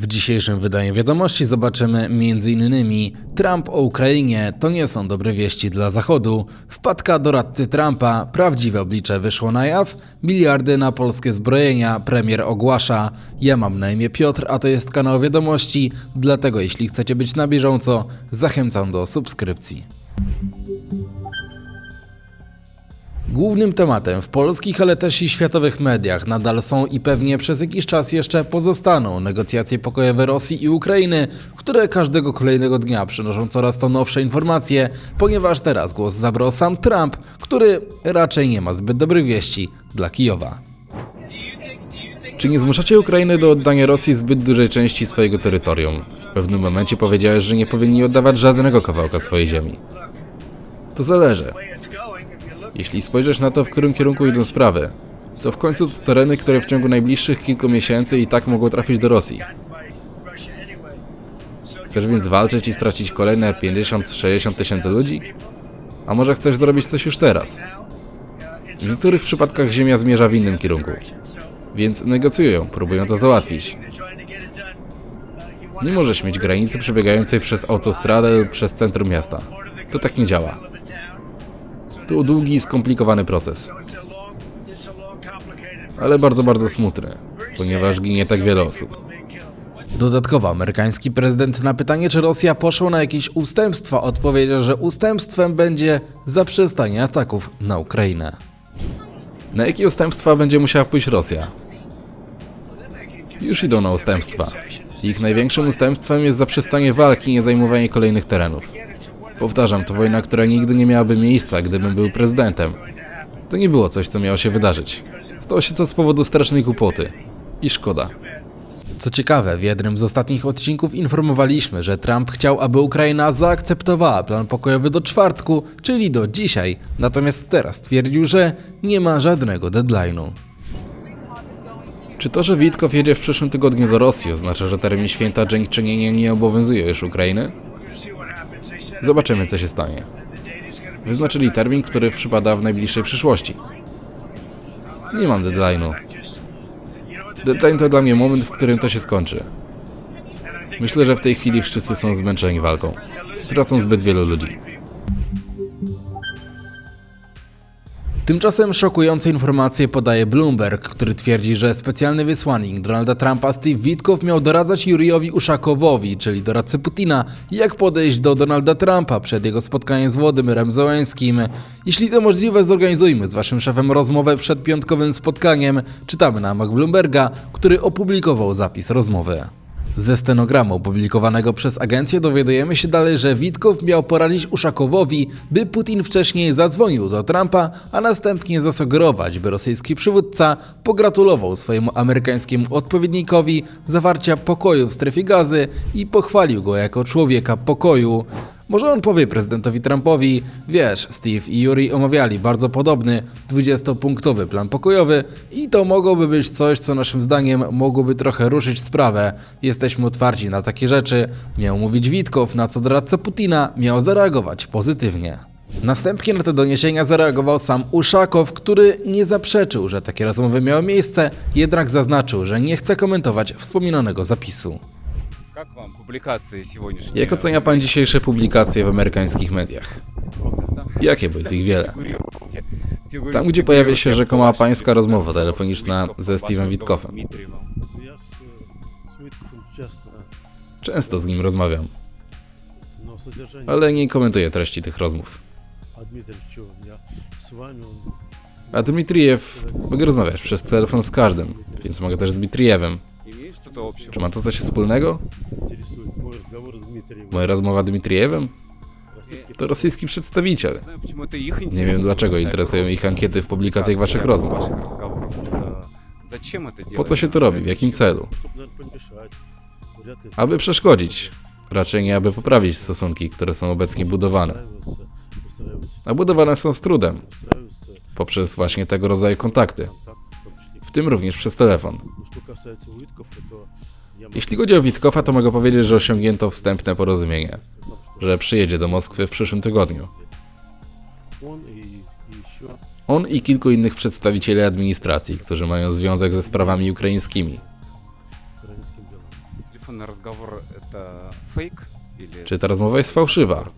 W dzisiejszym wydaniu wiadomości zobaczymy m.in. Trump o Ukrainie to nie są dobre wieści dla Zachodu, wpadka doradcy Trumpa, prawdziwe oblicze wyszło na jaw, miliardy na polskie zbrojenia, premier ogłasza. Ja mam na imię Piotr, a to jest kanał wiadomości, dlatego jeśli chcecie być na bieżąco, zachęcam do subskrypcji. Głównym tematem w polskich, ale też i światowych mediach nadal są i pewnie przez jakiś czas jeszcze pozostaną negocjacje pokojowe Rosji i Ukrainy, które każdego kolejnego dnia przynoszą coraz to nowsze informacje, ponieważ teraz głos zabrał sam Trump, który raczej nie ma zbyt dobrych wieści dla Kijowa. Czy nie zmuszacie Ukrainy do oddania Rosji zbyt dużej części swojego terytorium? W pewnym momencie powiedziałeś, że nie powinni oddawać żadnego kawałka swojej ziemi. To zależy. Jeśli spojrzysz na to, w którym kierunku idą sprawy, to w końcu to tereny, które w ciągu najbliższych kilku miesięcy i tak mogą trafić do Rosji. Chcesz więc walczyć i stracić kolejne 50-60 tysięcy ludzi? A może chcesz zrobić coś już teraz? W niektórych przypadkach Ziemia zmierza w innym kierunku, więc negocjują, próbują to załatwić. Nie możesz mieć granicy przebiegającej przez autostradę lub przez centrum miasta. To tak nie działa. To długi i skomplikowany proces, ale bardzo, bardzo smutny, ponieważ ginie tak wiele osób. Dodatkowo amerykański prezydent na pytanie, czy Rosja poszła na jakieś ustępstwa, odpowiedział, że ustępstwem będzie zaprzestanie ataków na Ukrainę. Na jakie ustępstwa będzie musiała pójść Rosja? Już idą na ustępstwa. Ich największym ustępstwem jest zaprzestanie walki i nie zajmowanie kolejnych terenów. Powtarzam, to wojna, która nigdy nie miałaby miejsca, gdybym był prezydentem. To nie było coś, co miało się wydarzyć. Stało się to z powodu strasznej głupoty. I szkoda. Co ciekawe, w jednym z ostatnich odcinków informowaliśmy, że Trump chciał, aby Ukraina zaakceptowała plan pokojowy do czwartku, czyli do dzisiaj, natomiast teraz twierdził, że nie ma żadnego deadline'u. Czy to, że Witkow jedzie w przyszłym tygodniu do Rosji oznacza, że termin święta dziękczynienia nie obowiązuje już Ukrainy? Zobaczymy, co się stanie. Wyznaczyli termin, który przypada w najbliższej przyszłości. Nie mam deadline'u. Deadline to dla mnie moment, w którym to się skończy. Myślę, że w tej chwili wszyscy są zmęczeni walką. Tracą zbyt wielu ludzi. Tymczasem szokujące informacje podaje Bloomberg, który twierdzi, że specjalny wysłannik Donalda Trumpa Steve Witkow miał doradzać Jurijowi Uszakowowi, czyli doradcy Putina, jak podejść do Donalda Trumpa przed jego spotkaniem z Władimyrem Zołęskim. Jeśli to możliwe, zorganizujmy z waszym szefem rozmowę przed piątkowym spotkaniem, czytamy na Mac Bloomberga, który opublikował zapis rozmowy. Ze stenogramu opublikowanego przez agencję dowiadujemy się dalej, że Witkow miał poradzić Uszakowowi, by Putin wcześniej zadzwonił do Trumpa, a następnie zasugerować, by rosyjski przywódca pogratulował swojemu amerykańskiemu odpowiednikowi zawarcia pokoju w strefie gazy i pochwalił go jako człowieka pokoju. Może on powie prezydentowi Trumpowi, wiesz, Steve i Yuri omawiali bardzo podobny 20-punktowy plan pokojowy i to mogłoby być coś, co naszym zdaniem mogłoby trochę ruszyć sprawę. Jesteśmy otwarci na takie rzeczy, miał mówić Witkow, na co doradca Putina miał zareagować pozytywnie. Następnie na te doniesienia zareagował sam Uszakow, który nie zaprzeczył, że takie rozmowy miały miejsce, jednak zaznaczył, że nie chce komentować wspominanego zapisu. Как вам публикации сегодняшние? Jak ocenia pan dzisiejsze publikacje w amerykańskich mediach? Jakie, bo jest ich wiele. Tam, gdzie pojawia się rzekoma pańska rozmowa telefoniczna ze Steve'em Witkowem. Я с, с Виткофом часто, Często z nim rozmawiam, но содержание... ale nie komentuję treści tych rozmów. А Дмитрий, что, я с вами, он A Dmitrijew, mogę rozmawiać przez telefon z każdym, więc mogę też z Dmitrijewem. Czy ma to coś wspólnego? Moja rozmowa z Dmitriewem? To rosyjski przedstawiciel. Nie wiem dlaczego interesują ich ankiety w publikacjach waszych rozmów. Po co się to robi? W jakim celu? Aby przeszkodzić. Raczej nie aby poprawić stosunki, które są obecnie budowane. A budowane są z trudem. Poprzez właśnie tego rodzaju kontakty tym również przez telefon. Jeśli chodzi o Witkowa, to mogę powiedzieć, że osiągnięto wstępne porozumienie, że przyjedzie do Moskwy w przyszłym tygodniu. On i kilku innych przedstawicieli administracji, którzy mają związek ze sprawami ukraińskimi. Czy ta rozmowa jest fałszywa?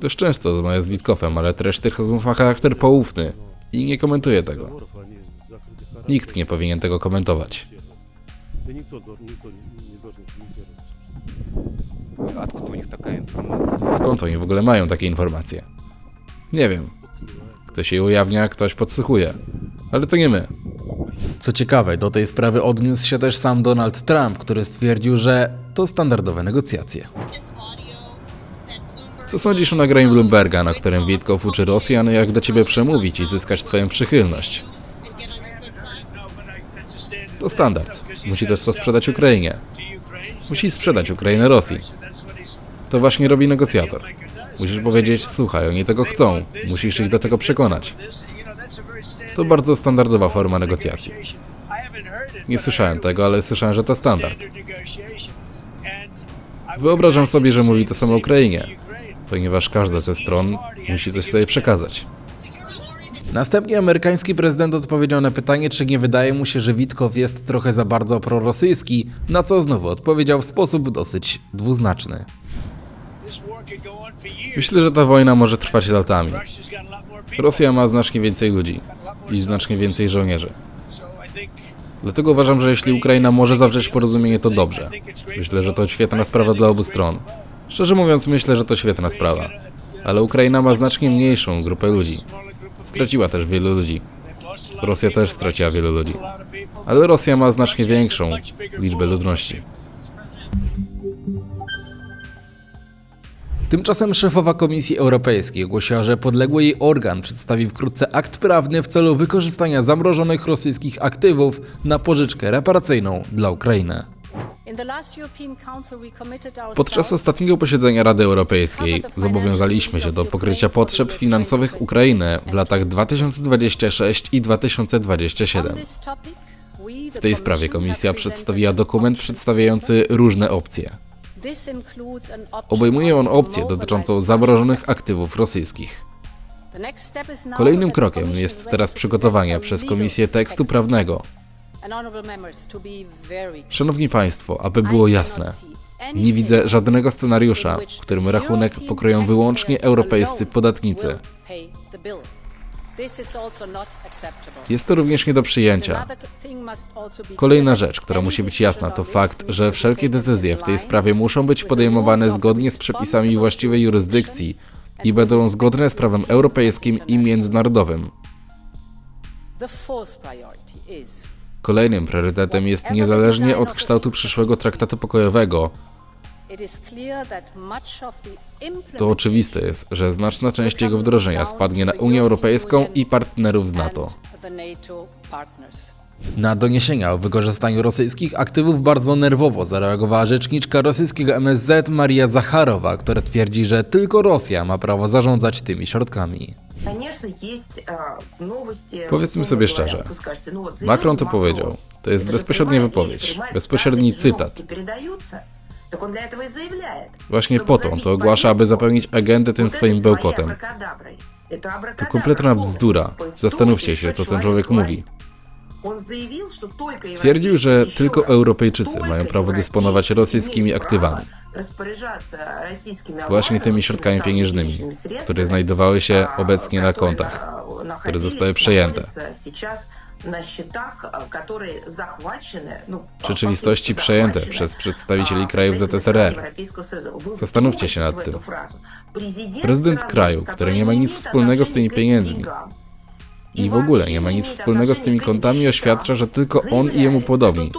Dość często rozmawiam z Witkofem, ale treść tych rozmów ma charakter poufny. I nie komentuję tego. Nikt nie powinien tego komentować. Skąd oni w ogóle mają takie informacje? Nie wiem. Ktoś je ujawnia, ktoś podsłuchuje. Ale to nie my. Co ciekawe, do tej sprawy odniósł się też sam Donald Trump, który stwierdził, że to standardowe negocjacje. Co sądzisz o nagraniu Bloomberga, na którym Witkow uczy Rosjan, jak do ciebie przemówić i zyskać twoją przychylność? To standard. Musi też to sprzedać Ukrainie. Musi sprzedać Ukrainę Rosji. To właśnie robi negocjator. Musisz powiedzieć, słuchaj, oni tego chcą. Musisz ich do tego przekonać. To bardzo standardowa forma negocjacji. Nie słyszałem tego, ale słyszałem, że to standard. Wyobrażam sobie, że mówi to samo Ukrainie, ponieważ każda ze stron musi coś sobie przekazać. Następnie amerykański prezydent odpowiedział na pytanie, czy nie wydaje mu się, że Witkow jest trochę za bardzo prorosyjski, na co znowu odpowiedział w sposób dosyć dwuznaczny. Myślę, że ta wojna może trwać latami. Rosja ma znacznie więcej ludzi i znacznie więcej żołnierzy. Dlatego uważam, że jeśli Ukraina może zawrzeć porozumienie, to dobrze. Myślę, że to świetna sprawa dla obu stron. Szczerze mówiąc, myślę, że to świetna sprawa. Ale Ukraina ma znacznie mniejszą grupę ludzi. Straciła też wielu ludzi. Rosja też straciła wielu ludzi. Ale Rosja ma znacznie większą liczbę ludności. Tymczasem szefowa Komisji Europejskiej ogłosiła, że podległy jej organ przedstawi wkrótce akt prawny w celu wykorzystania zamrożonych rosyjskich aktywów na pożyczkę reparacyjną dla Ukrainy. Podczas ostatniego posiedzenia Rady Europejskiej zobowiązaliśmy się do pokrycia potrzeb finansowych Ukrainy w latach 2026 i 2027. W tej sprawie Komisja przedstawiła dokument przedstawiający różne opcje. Obejmuje on opcję dotyczącą zamrożonych aktywów rosyjskich. Kolejnym krokiem jest teraz przygotowanie przez Komisję tekstu prawnego. Szanowni Państwo, aby było jasne, nie widzę żadnego scenariusza, w którym rachunek pokryją wyłącznie europejscy podatnicy. Jest to również nie do przyjęcia. Kolejna rzecz, która musi być jasna, to fakt, że wszelkie decyzje w tej sprawie muszą być podejmowane zgodnie z przepisami właściwej jurysdykcji i będą zgodne z prawem europejskim i międzynarodowym. Kolejnym priorytetem jest niezależnie od kształtu przyszłego traktatu pokojowego, to oczywiste jest, że znaczna część jego wdrożenia spadnie na Unię Europejską i partnerów z NATO. Na doniesienia o wykorzystaniu rosyjskich aktywów bardzo nerwowo zareagowała rzeczniczka rosyjskiego MSZ Maria Zacharowa, która twierdzi, że tylko Rosja ma prawo zarządzać tymi środkami. Powiedzmy sobie szczerze, Macron to powiedział. To jest bezpośrednia wypowiedź, bezpośredni cytat. Właśnie po to on to ogłasza, aby zapełnić agendę tym swoim bełkotem. To kompletna bzdura. Zastanówcie się, co ten człowiek mówi. Stwierdził, że tylko Europejczycy mają prawo dysponować rosyjskimi aktywami. Właśnie tymi środkami pieniężnymi, które znajdowały się obecnie na kontach, które zostały przejęte. W rzeczywistości przejęte przez przedstawicieli krajów ZSRR. Zastanówcie się nad tym. Prezydent kraju, który nie ma nic wspólnego z tymi pieniędzmi i w ogóle nie ma nic wspólnego z tymi kontami, oświadcza, że tylko on i jemu podobni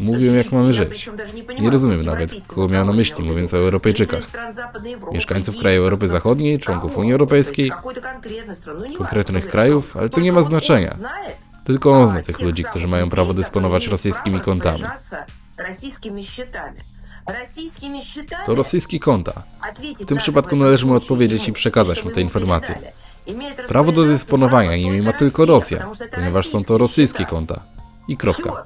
mówią, jak mamy żyć. Nie rozumiem nawet, kogo miał na myśli, mówiąc o Europejczykach. Mieszkańców krajów Europy Zachodniej, członków Unii Europejskiej, konkretnych krajów, ale to nie ma znaczenia. Tylko on zna tych ludzi, którzy mają prawo dysponować rosyjskimi kontami. To rosyjskie konta. W tym przypadku należy mu odpowiedzieć i przekazać mu te informacje. Prawo do dysponowania nimi ma tylko Rosja, ponieważ są to rosyjskie konta. I kropka.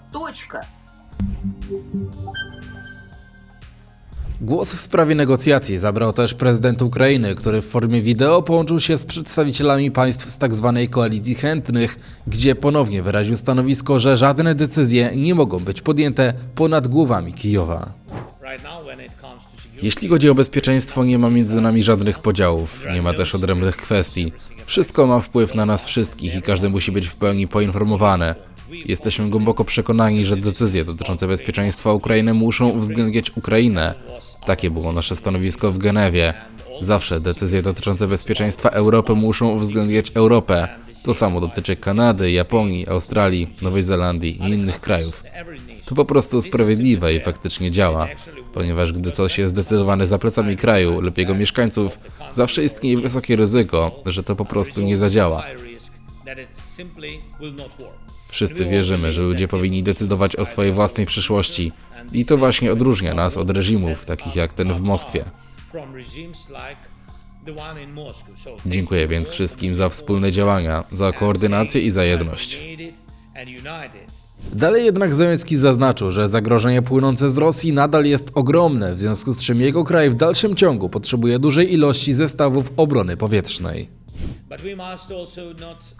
Głos w sprawie negocjacji zabrał też prezydent Ukrainy, który w formie wideo połączył się z przedstawicielami państw z tzw. koalicji chętnych, gdzie ponownie wyraził stanowisko, że żadne decyzje nie mogą być podjęte ponad głowami Kijowa. Jeśli chodzi o bezpieczeństwo, nie ma między nami żadnych podziałów, nie ma też odrębnych kwestii. Wszystko ma wpływ na nas wszystkich i każdy musi być w pełni poinformowany. Jesteśmy głęboko przekonani, że decyzje dotyczące bezpieczeństwa Ukrainy muszą uwzględniać Ukrainę. Takie było nasze stanowisko w Genewie. Zawsze decyzje dotyczące bezpieczeństwa Europy muszą uwzględniać Europę. To samo dotyczy Kanady, Japonii, Australii, Nowej Zelandii i innych krajów. To po prostu sprawiedliwe i faktycznie działa, ponieważ gdy coś jest zdecydowane za plecami kraju lub jego mieszkańców, zawsze istnieje wysokie ryzyko, że to po prostu nie zadziała. Wszyscy wierzymy, że ludzie powinni decydować o swojej własnej przyszłości i to właśnie odróżnia nas od reżimów, takich jak ten w Moskwie. Dziękuję więc wszystkim za wspólne działania, za koordynację i za jedność. Dalej jednak Zełenski zaznaczył, że zagrożenie płynące z Rosji nadal jest ogromne, w związku z czym jego kraj w dalszym ciągu potrzebuje dużej ilości zestawów obrony powietrznej.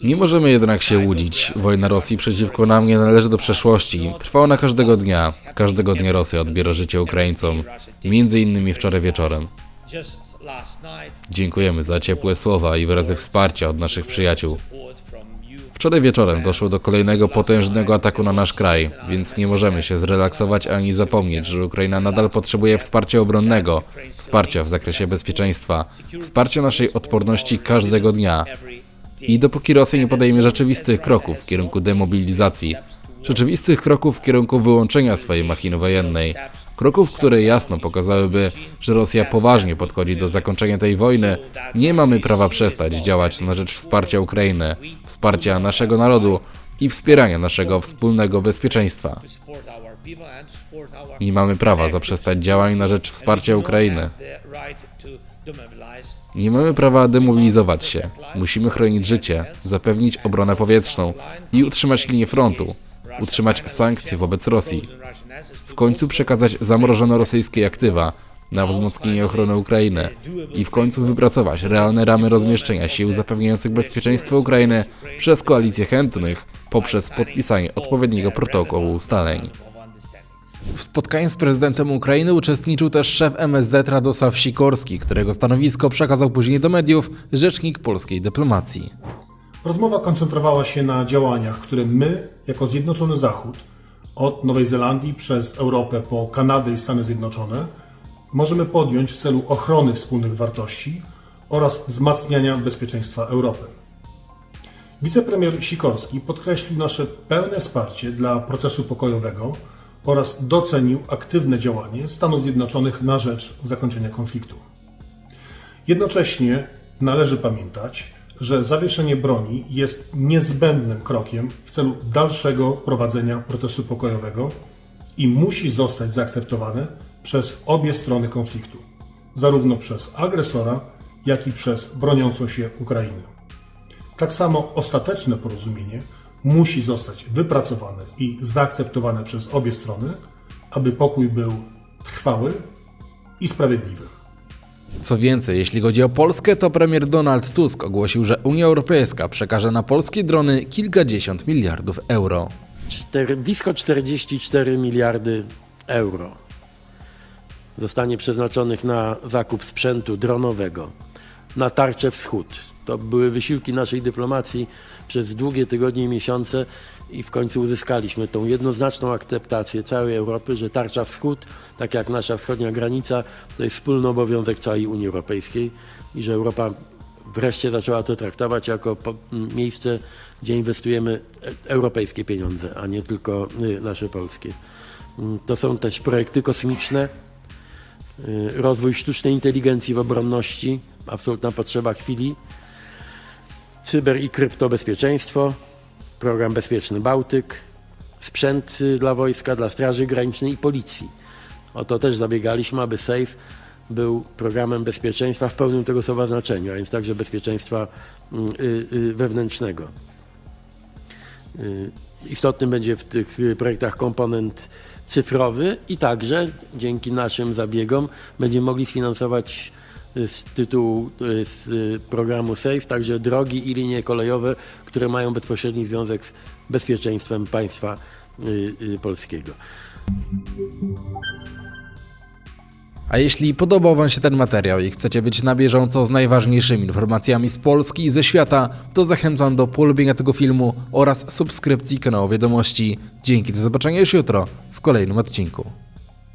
Nie możemy jednak się łudzić. Wojna Rosji przeciwko nam nie należy do przeszłości. Trwa ona każdego dnia. Każdego dnia Rosja odbiera życie Ukraińcom. Między innymi wczoraj wieczorem. Dziękujemy za ciepłe słowa i wyrazy wsparcia od naszych przyjaciół. Wczoraj wieczorem doszło do kolejnego potężnego ataku na nasz kraj, więc nie możemy się zrelaksować ani zapomnieć, że Ukraina nadal potrzebuje wsparcia obronnego, wsparcia w zakresie bezpieczeństwa, wsparcia naszej odporności każdego dnia. I dopóki Rosja nie podejmie rzeczywistych kroków w kierunku demobilizacji, rzeczywistych kroków w kierunku wyłączenia swojej machiny wojennej, kroków, które jasno pokazałyby, że Rosja poważnie podchodzi do zakończenia tej wojny, nie mamy prawa przestać działać na rzecz wsparcia Ukrainy, wsparcia naszego narodu i wspierania naszego wspólnego bezpieczeństwa. Nie mamy prawa zaprzestać działań na rzecz wsparcia Ukrainy. Nie mamy prawa demobilizować się. Musimy chronić życie, zapewnić obronę powietrzną i utrzymać linię frontu, utrzymać sankcje wobec Rosji. W końcu przekazać zamrożone rosyjskie aktywa na wzmocnienie ochrony Ukrainy i w końcu wypracować realne ramy rozmieszczenia sił zapewniających bezpieczeństwo Ukrainy przez koalicję chętnych poprzez podpisanie odpowiedniego protokołu ustaleń. W spotkaniu z prezydentem Ukrainy uczestniczył też szef MSZ Radosław Sikorski, którego stanowisko przekazał później do mediów rzecznik polskiej dyplomacji. Rozmowa koncentrowała się na działaniach, które my, jako Zjednoczony Zachód, od Nowej Zelandii przez Europę po Kanadę i Stany Zjednoczone, możemy podjąć w celu ochrony wspólnych wartości oraz wzmacniania bezpieczeństwa Europy. Wicepremier Sikorski podkreślił nasze pełne wsparcie dla procesu pokojowego oraz docenił aktywne działanie Stanów Zjednoczonych na rzecz zakończenia konfliktu. Jednocześnie należy pamiętać, że zawieszenie broni jest niezbędnym krokiem w celu dalszego prowadzenia procesu pokojowego i musi zostać zaakceptowane przez obie strony konfliktu, zarówno przez agresora, jak i przez broniącą się Ukrainę. Tak samo ostateczne porozumienie musi zostać wypracowane i zaakceptowane przez obie strony, aby pokój był trwały i sprawiedliwy. Co więcej, jeśli chodzi o Polskę, to premier Donald Tusk ogłosił, że Unia Europejska przekaże na polskie drony kilkadziesiąt miliardów euro. Cztery, blisko 44 miliardy euro zostanie przeznaczonych na zakup sprzętu dronowego, na tarczę wschód. To były wysiłki naszej dyplomacji przez długie tygodnie i miesiące i w końcu uzyskaliśmy tą jednoznaczną akceptację całej Europy, że tarcza wschód, tak jak nasza wschodnia granica, to jest wspólny obowiązek całej Unii Europejskiej i że Europa wreszcie zaczęła to traktować jako miejsce, gdzie inwestujemy e- europejskie pieniądze, a nie tylko y, nasze polskie. Mm, To są też projekty kosmiczne, y, rozwój sztucznej inteligencji w obronności, absolutna potrzeba chwili, cyber i kryptobezpieczeństwo, program Bezpieczny Bałtyk, sprzęt y, dla wojska, dla Straży Granicznej i Policji. O to też zabiegaliśmy, aby SAFE był programem bezpieczeństwa w pełnym tego słowa znaczeniu, a więc także bezpieczeństwa mm, y, y, wewnętrznego. Istotny będzie w tych projektach komponent cyfrowy i także dzięki naszym zabiegom będziemy mogli sfinansować z tytułu y, z y, programu SAFE także drogi i linie kolejowe, które mają bezpośredni związek z bezpieczeństwem państwa y, polskiego. A jeśli podobał Wam się ten materiał i chcecie być na bieżąco z najważniejszymi informacjami z Polski i ze świata, to zachęcam do polubienia tego filmu oraz subskrypcji kanału Wiadomości. Dzięki, do zobaczenia już jutro w kolejnym odcinku.